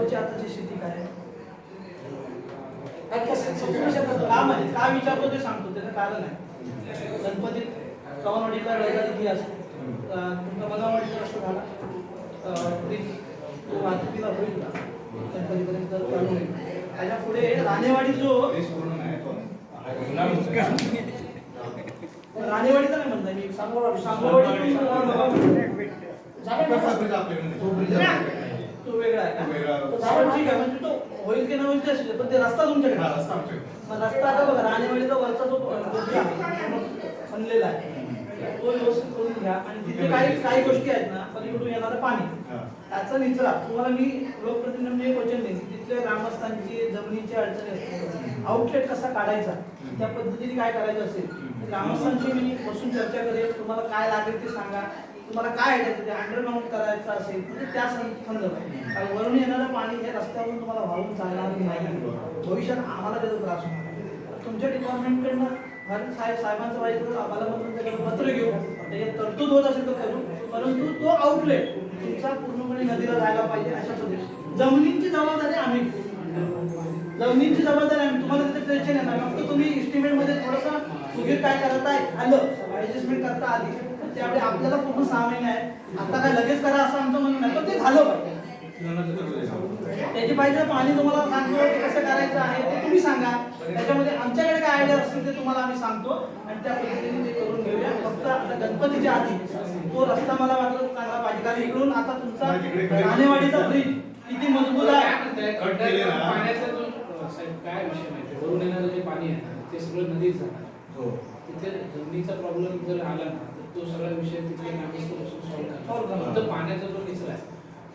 राणेवाडीची आताची स्थिती काय आहे का म्हणजे का विचारतो ते सांगतो. त्याचं कारण आहे. गणपतीत जी असते. अं, तुमचा मनावाडीचा रस्ता झाला. तो वाहतुकीला होईल का गणपतीपर्यंत चालू होईल. त्याच्या पुढे राणेवाडी जो राणेवाडी तर नाही म्हणता मी. सांगोवाडी सांगोवाडी तो वेगळा आहे का? वेगळा. आपण ठीक आहे म्हणजे तो होईल की नाही होईल ते असू दे, पण ते रस्ता तुमच्याकडे आहे. मग रस्ता आता बघा राणेवाडीचा वरचा जो बनलेला आहे तो व्यवस्थित करून घ्या. आणि तिथे काही काही गोष्टी आहेत ना पलीकडून येणारं पाणी. त्याचा निचरा. तुम्हाला मी लोकप्रतिनिधी म्हणजे वचन देईन की तिथल्या ग्रामस्थांची जमिनीची अडचणी असते आउटलेट कसा काढायचा? त्या पद्धतीने काय करायचं असेल? तर ग्रामस्थांशी मी बसून चर्चा करेल. तुम्हाला काय लागेल ते सांगा. तुम्हाला काय आहे त्याचं ते अंडरग्राऊंड करायचं असेल म्हणजे त्या संदर्भात कारण वरून येणारं पाणी हे रस्त्यावरून तुम्हाला वाहून चालणार नाही. भविष्यात आम्हाला त्याचा त्रास होणार तुमच्या डिपार्टमेंटकडनं भारत साहेब साहेबांचं व्हायचं आम्हाला म्हणून त्याच्याकडे पत्र घेऊ त्याच्यात तरतूद होत असेल तर करू परंतु तो आउटलेट तुमचा पूर्णपणे नदीला जायला पाहिजे अशा पद्धतीने जमिनीची जबाबदारी आम्ही जमिनीची जबाबदारी आम्ही तुम्हाला त्याचं टेन्शन येणार. फक्त तुम्ही इस्टिमेटमध्ये थोडंसं सुगीर काय करत आहे आलं. ॲडजस्टमेंट करता आली. त्यावेळी आपल्याला पूर्ण सहा महिने आहे आता काय लगेच करा असं आमचं म्हणणं नाही पण ते झालं पाहिजे. त्याची पाहिजे पाणी तुम्हाला सांगतो कसं करायचं आहे ते तुम्ही सांगा. त्याच्यामध्ये आमच्याकडे काय आयडिया असतील ते तुम्हाला आम्ही सांगतो आणि त्या पद्धतीने ते करून घेऊया. फक्त आता गणपतीच्या आधी तो रस्ता मला वाटलं चांगला पाहिजे. कारण इकडून आता तुमचा राणेवाडीचा ब्रिज किती मजबूत आहे. पाण्याचा काय विषय माहिती वरून येणारं जे पाणी आहे ते सगळं नदीत जाणार. तिथे जमिनीचा प्रॉब्लेम जर आला ना तर तो सगळा विषय तिथे नागरिक सॉल्व्ह करणार. करणार फक्त पाण्याचा जो निचरा आहे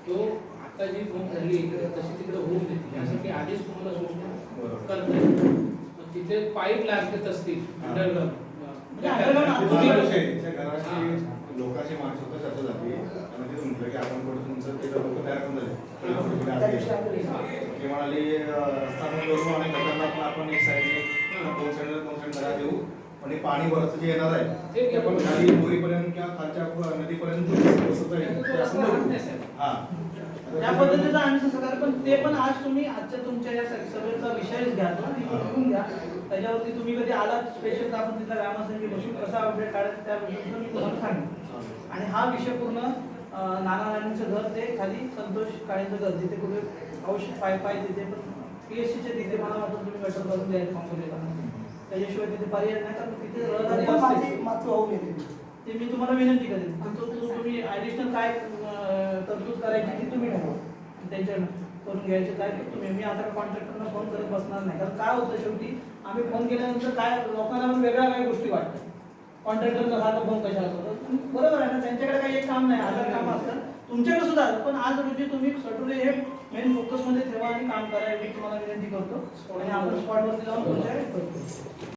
तो आता जी बोंब झाली तशी तिकडे होऊ देते यासाठी आधीच तुम्हाला सूचना बरोबर. करता येईल. तिथे पाईप लागत असतील हा. म्हणजे underground लोकांची माणसं चर्चा झाली आणि ते म्हटलं की आपण पुढे तुमचं ते लोक तयार करून झाले ते म्हणाले आणि पण आपण एक साईडने दोन साईड दोन साईड धरा देऊ. आणि पाणी वरचं जे येणार आहे ते पण खाली बोरीपर्यंत किंवा खालच्या नदीपर्यंत बसत आहे. हा. त्या पद्धतीचं आम्ही तसं करू पण ते पण आज तुम्ही आजच्या तुमच्या या सभेचा विषयच घ्या तो आणि घ्या. त्याच्यावरती तुम्ही कधी आलात स्पेशल आपण तिथल्या ग्रामस्थांची बसून कसा अपडेट काढायचा त्या विषयी मी तुम्हाला सांगेन. आणि हा विषय पूर्ण नाना नानींचं घर ते खाली संतोष काळेंचं घर जिथे कुठे औषध पाय पाय तिथे पण पी एस सीच्या तिथे मला वाटतं तुम्ही गटर करून द्यायचं कॉम्प्युटरला त्याच्याशिवाय तिथे पर्याय नाही कारण तिथे रहदारी माझी असते. मातृ होऊन येते ते मी तुम्हाला विनंती करेन. पण तो तो तुम्ही ऍडिशनल काय अं, तरतूद करायची ती तुम्ही ठरवा. त्यांच्या करून घ्यायचे काय ते तुम्ही. मी आता कॉन्ट्रॅक्टरना फोन करत बसणार नाही. कारण काय होतं शेवटी आम्ही फोन केल्यानंतर काय लोकांना पण वेगळ्या काही गोष्टी वाटतात. कॉन्ट्रॅक्टरला सारखं फोन कशाला करतो? बरोबर आहे ना त्यांच्याकडे काही एक काम नाही. हजार काम असतात तुमच्याकडे सुद्धा आहे. पण आज रोजी तुम्ही सटोले हे मेन फोकसमध्ये ठेवा आणि काम करा एवढी तुम्हाला विनंती करतो आणि आपण स्पॉटवरती जाऊन तुमच्या